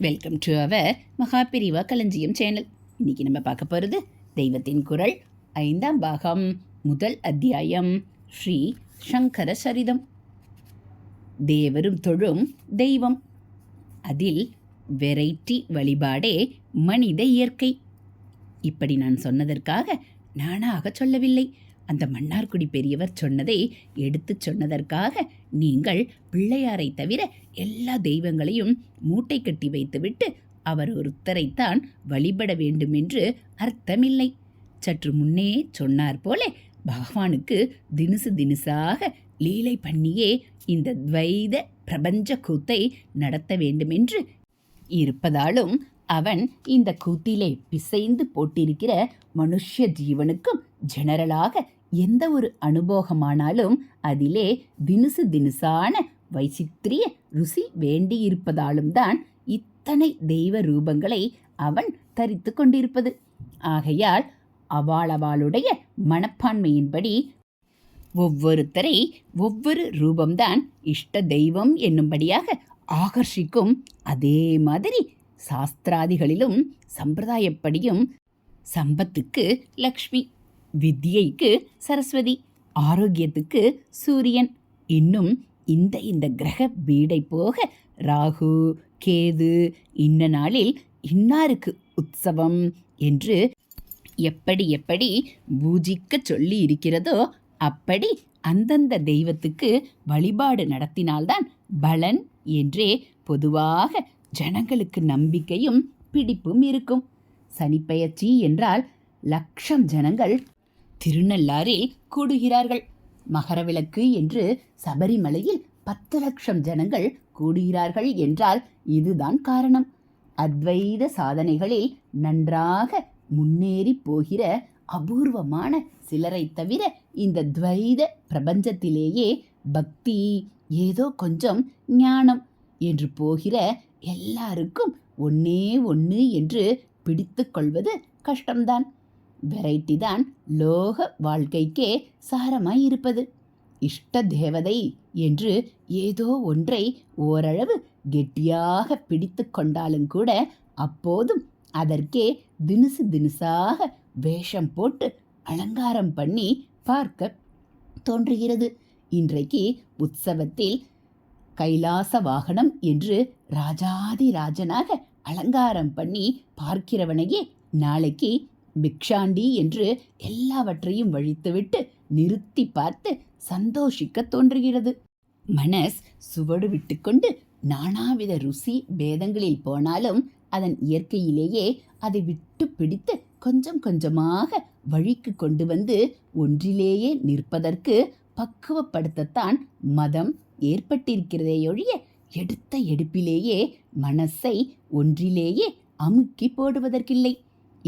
Welcome to our Mahaperiyava களஞ்சியம் channel இன்றைக்கி நம்ம பார்க்க போகிறது தெய்வத்தின் குரல் ஐந்தாம் பாகம் முதல் அத்தியாயம் ஸ்ரீ சங்கர சரிதம். தேவரும் தொழும் தெய்வம். அதில் வெரைட்டி வழிபாடே மனித இயற்கை. இப்படி நான் சொன்னதற்காக நானாக சொல்லவில்லை. அந்த மன்னார்குடி பெரியவர் சொன்னதை எடுத்துச் சொன்னதற்காக நீங்கள் பிள்ளையாரை தவிர எல்லா தெய்வங்களையும் மூட்டை கட்டி வைத்துவிட்டு அவர் ஒருத்தரைத்தான் வழிபட வேண்டும் என்று அர்த்தமில்லை. சற்று முன்னே சொன்னார் போல பகவானுக்கு தினுசு தினுசாக லீலை பண்ணியே இந்த துவைத பிரபஞ்ச கூத்தை நடத்த வேண்டுமென்று இருப்பதாலும் அவன் இந்த கூத்திலே பிசைந்து போட்டிருக்கிற மனுஷ்ய ஜீவனுக்கும் ஜெனரலாக எந்த ஒரு அனுபோகமானாலும் அதிலே தினுசு தினுசான வைசித்திரிய ருசி வேண்டியிருப்பதாலும் தான் இத்தனை தெய்வ ரூபங்களை அவன் தரித்து கொண்டிருப்பது. ஆகையால் அவாளவாளுடைய மனப்பான்மையின்படி ஒவ்வொருத்தரை ஒவ்வொரு ரூபம்தான் இஷ்ட தெய்வம் என்னும்படியாக ஆகர்ஷிக்கும். அதே மாதிரி சாஸ்திராதிகளிலும் சம்பிரதாயப்படியும் சம்பத்துக்கு லக்ஷ்மி வித்யைக்கு சரஸ்வதி ஆரோக்கியத்துக்கு சூரியன். இன்னும் இந்த இந்த கிரக பீடை போக ராகு கேது இன்ன நாளில் இன்னாருக்கு உற்சவம் என்று எப்படி எப்படி பூஜிக்க சொல்லி இருக்கிறதோ அப்படி அந்தந்த தெய்வத்துக்கு வழிபாடு நடத்தினால்தான் பலன் என்றே பொதுவாக ஜனங்களுக்கு நம்பிக்கையும் பிடிப்பும் இருக்கும். சனிப்பெயர்ச்சி என்றால் லட்சம் ஜனங்கள் திருநள்ளாரில் கூடுகிறார்கள். மகரவிளக்கு என்று சபரிமலையில் பத்து லட்சம் ஜனங்கள் கூடுகிறார்கள் என்றால் இதுதான் காரணம். அத்வைத சாதனைகளில் நன்றாக முன்னேறி போகிற அபூர்வமான சிலரை தவிர இந்த துவைத பிரபஞ்சத்திலேயே பக்தி ஏதோ கொஞ்சம் ஞானம் என்று போகிற எல்லாருக்கும் ஒன்னே ஒன்று என்று பிடித்து கொள்வது கஷ்டம்தான். வெரைட்டி தான் லோக வாழ்க்கைக்கே சாரமாய் இருப்பது. இஷ்ட தேவதை என்று ஏதோ ஒன்றை ஓரளவு கெட்டியாக பிடித்து கொண்டாலும் கூட அப்போதும் அதற்கே தினுசு தினுசாக வேஷம் போட்டு அலங்காரம் பண்ணி பார்க்க தோன்றுகிறது. இன்றைக்கு உற்சவத்தில் கைலாச வாகனம் என்று ராஜாதி ராஜனாக அலங்காரம் பண்ணி பார்க்கிறவனையே நாளைக்கு பிக்ஷாண்டி என்று எல்லாவற்றையும் வழித்துவிட்டு நிறுத்தி பார்த்து சந்தோஷிக்க தோன்றுகிறது. மனஸ் சுவடு விட்டுக்கொண்டு நானாவித ருசி பேதங்களில் போனாலும் அதன் இயற்கையிலேயே அதை விட்டு பிடித்து கொஞ்சம் கொஞ்சமாக வழிக்கு கொண்டு வந்து ஒன்றிலேயே நிற்பதற்கு பக்குவப்படுத்தத்தான் மதம் ஏற்பட்டிருக்கிறதேயொழிய எடுத்த எடுப்பிலேயே மனசை ஒன்றிலேயே அமுக்கி போடுவதற்கில்லை.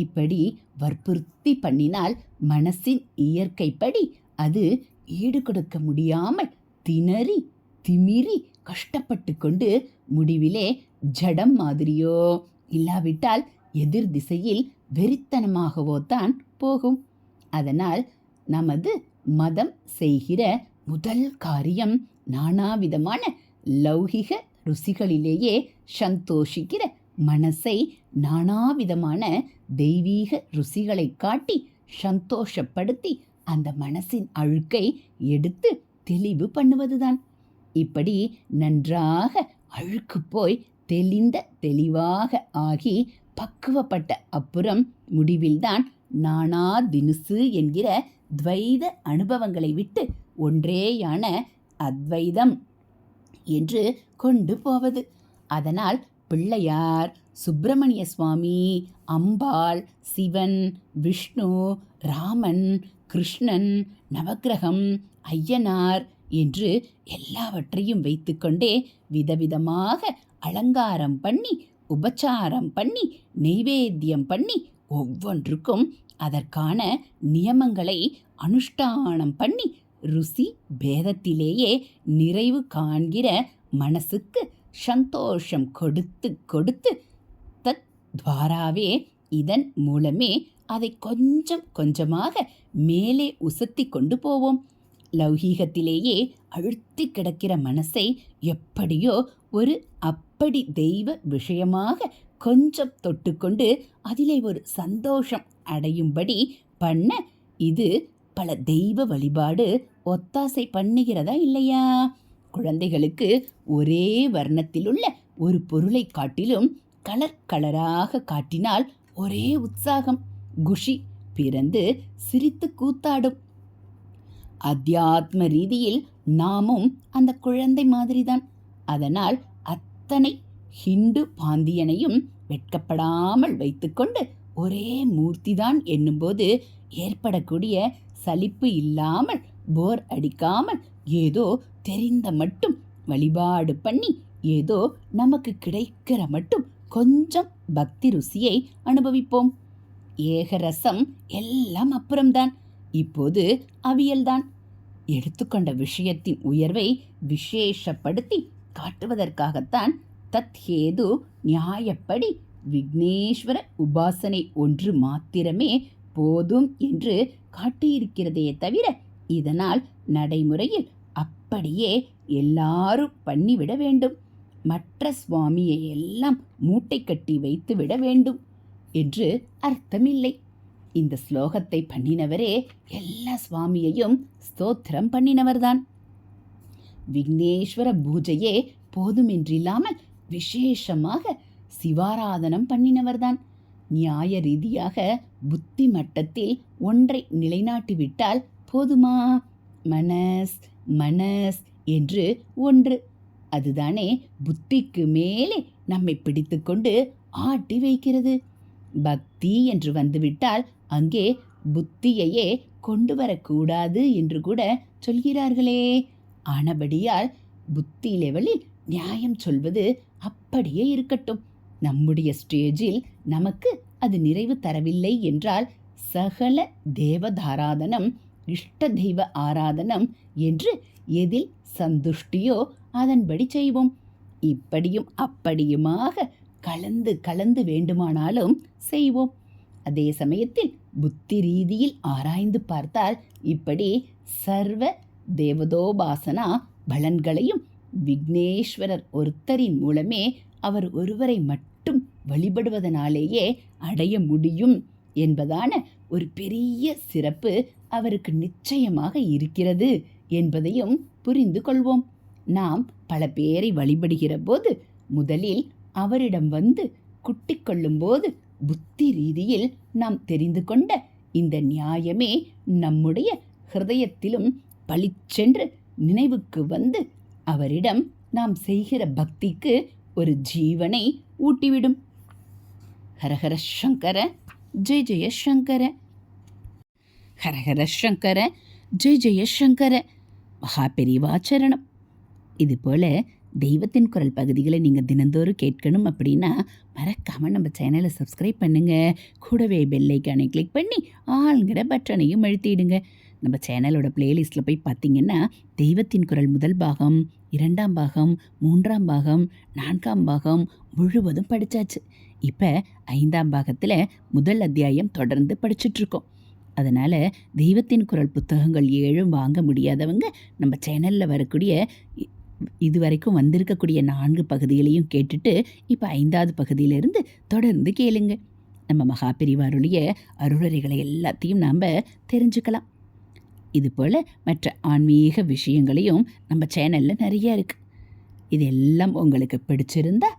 இப்படி வற்புறுத்தி பண்ணினால் மனசின் இயற்கைப்படி அது ஈடுகொடுக்க முடியாமல் திணறி திமிரி கஷ்டப்பட்டு கொண்டு முடிவிலே ஜடம் மாதிரியோ இல்லாவிட்டால் எதிர் திசையில் வெறித்தனமாகவோ தான் போகும். அதனால் நமது மதம் செய்கிற முதல் காரியம் நானாவிதமான லௌகிக ருசிகளிலேயே சந்தோஷிக்கிற மனசை நானாவிதமான தெய்வீக ருசிகளை காட்டி சந்தோஷப்படுத்தி அந்த மனசின் அழுக்கை எடுத்து தெளிவு பண்ணுவதுதான். இப்படி நன்றாக அழுக்கு போய் தெளிந்த தெளிவாக ஆகி பக்குவப்பட்ட அப்புறம் முடிவில்தான் நானா தினுசு என்கிற துவைத அனுபவங்களை விட்டு ஒன்றேயான அத்வைதம் என்று கொண்டு போவது. அதனால் பிள்ளையார் சுப்பிரமணிய சுவாமி அம்பாள் சிவன் விஷ்ணு ராமன் கிருஷ்ணன் நவக்கிரகம் ஐயனார் என்று எல்லாவற்றையும் வைத்துக்கொண்டே விதவிதமாக அலங்காரம் பண்ணி உபச்சாரம் பண்ணி நெய்வேத்தியம் பண்ணி ஒவ்வொன்றுக்கும் அதற்கான நியமங்களை அனுஷ்டானம் பண்ணி ருசி பேதத்திலேயே நிறைவு காண்கிற மனசுக்கு சந்தோஷம் கொடுத்து கொடுத்து தத் துவாராவே இதன் மூலமே அதை கொஞ்சம் கொஞ்சமாக மேலே உசத்தி கொண்டு போவோம். லௌகீகத்திலேயே அழுத்தி கிடக்கிற மனசை எப்படியோ ஒரு அப்படி தெய்வ விஷயமாக கொஞ்சம் தொட்டுக்கொண்டு அதிலே ஒரு சந்தோஷம் அடையும்படி பண்ண இது பல தெய்வ வழிபாடு ஒத்தாசை பண்ணுகிறதா இல்லையா? குழந்தைகளுக்கு ஒரே வர்ணத்தில் உள்ள ஒரு பொருளை காட்டிலும் கலர் கலராக காட்டினால் ஒரே உற்சாகம் குஷி பிறந்து சிரித்து கூத்தாடும். அத்தியாத்ம ரீதியில் நாமும் அந்த குழந்தை மாதிரிதான். அதனால் அத்தனை ஹிண்டு பாந்தியனையும் வெட்கப்படாமல் வைத்துக்கொண்டு ஒரே மூர்த்திதான் என்னும்போது ஏற்படக்கூடிய சலிப்பு இல்லாமல் போர் அடிக்காமல் ஏதோ தெரிந்த மட்டும் வழிபாடு பண்ணி ஏதோ நமக்கு கிடைக்கிற மட்டும் கொஞ்சம் பக்தி ருசியை அனுபவிப்போம். ஏகரசம் எல்லாம் அப்புறம்தான். இப்போது அவியல்தான். எடுத்துக்கொண்ட விஷயத்தின் உயர்வை விசேஷப்படுத்தி காட்டுவதற்காகத்தான் தத் ஹேது நியாயப்படி விக்னேஸ்வர உபாசனை ஒன்று மாத்திரமே போதும் என்று காட்டியிருக்கிறதே தவிர இதனால் நடைமுறையில் அப்படியே எல்லாரும் பண்ணிவிட வேண்டும். மற்ற சுவாமியை எல்லாம் மூட்டை கட்டி வைத்து விட வேண்டும் என்று அர்த்தமில்லை. இந்த ஸ்லோகத்தை பண்ணினவரே எல்லா சுவாமியையும் ஸ்தோத்திரம் பண்ணினவர்தான். விக்னேஸ்வர பூஜையே போதுமென்றில்லாமல் விசேஷமாக சிவாராதனம் பண்ணினவர்தான். நியாய ரீதியாக புத்தி மட்டத்தில் ஒன்றை நிலைநாட்டிவிட்டால் போதுமா? மனஸ் மனஸ் என்று ஒன்று. அதுதானே புத்திக்கு மேலே நம்மை பிடித்துக்கொண்டு ஆட்டி வைக்கிறது. பக்தி என்று வந்துவிட்டால் அங்கே புத்தியையே கொண்டு வரக்கூடாது என்று கூட சொல்கிறார்களே. ஆனபடியால் புத்தி லெவலில் நியாயம் சொல்வது அப்படியே இருக்கட்டும். நம்முடைய ஸ்டேஜில் நமக்கு அது நிறைவு தரவில்லை என்றால் சகல தேவதாராதனம் இஷ்ட தெய்வ ஆராதனம் என்று எதில் சந்துஷ்டியோ அதன்படி செய்வோம். இப்படியும் அப்படியுமாக கலந்து கலந்து வேண்டுமானாலும் செய்வோம். அதே சமயத்தில் புத்தி ரீதியில் ஆராய்ந்து பார்த்தால் இப்படி சர்வ தேவதோபாசனா பலன்களையும் விக்னேஸ்வரர் ஒருத்தரின் மூலமே அவர் ஒருவரை மட்டும் வழிபடுவதனாலேயே அடைய முடியும் என்பதான ஒரு பெரிய சிறப்பு அவருக்கு நிச்சயமாக இருக்கிறது என்பதையும் புரிந்து கொள்வோம். நாம் பல பேரை வழிபடுகிற போது முதலில் அவரிடம் வந்து குட்டிக்கொள்ளும்போது புத்தி ரீதியில் நாம் தெரிந்து கொண்ட இந்த நியாயமே நம்முடைய ஹிருதயத்திலும் பளிச்சென்று நினைவுக்கு வந்து அவரிடம் நாம் செய்கிற பக்திக்கு ஒரு ஜீவனை ஊட்டிவிடும். ஹரஹர சங்கர ஜெய ஜெய சங்கர. ஹரஹர சங்கர ஜெய் ஜெய சங்கர மகா பெரிவாச்சரணம் இது போல் தெய்வத்தின் குரல் பகுதிகளை நீங்கள் தினந்தோறும் கேட்கணும் அப்படின்னா மறக்காமல் நம்ம சேனலை சப்ஸ்கிரைப் பண்ணுங்கள் கூடவே பெல்லைக்கானை கிளிக் பண்ணி ஆளுங்கிற பட்டனையும் அழுத்திடுங்க. நம்ம சேனலோட பிளேலிஸ்ட்டில் போய் பார்த்தீங்கன்னா தெய்வத்தின் குரல் முதல் பாகம் இரண்டாம் பாகம் மூன்றாம் பாகம் நான்காம் பாகம் முழுவதும் படித்தாச்சு இப்போ ஐந்தாம் பாகத்தில் முதல் அத்தியாயம் தொடர்ந்து படிச்சுட்ருக்கோம் அதனால் தெய்வத்தின் குரல் புத்தகங்கள் ஏழும் வாங்க முடியாதவங்க நம்ம சேனலில் வரக்கூடிய இது இதுவரைக்கும் வந்திருக்கக்கூடிய நான்கு பகுதிகளையும் கேட்டுட்டு இப்போ ஐந்தாவது பகுதியிலிருந்து தொடர்ந்து கேளுங்க. நம்ம மகாபிரிவாருடைய அருளறைகளை எல்லாத்தையும் நாம் தெரிஞ்சுக்கலாம். இது போல் மற்ற ஆன்மீக விஷயங்களையும் நம்ம சேனலில் நிறைய இருக்குது இது எல்லாம் உங்களுக்கு பிடிச்சிருந்தா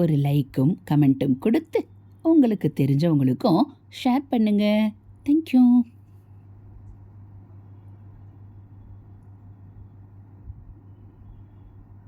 ஒரு லைக்கும் கமெண்ட்டும் கொடுத்து உங்களுக்கு தெரிஞ்சவங்களுக்கும் ஷேர் பண்ணுங்கள் Thank you.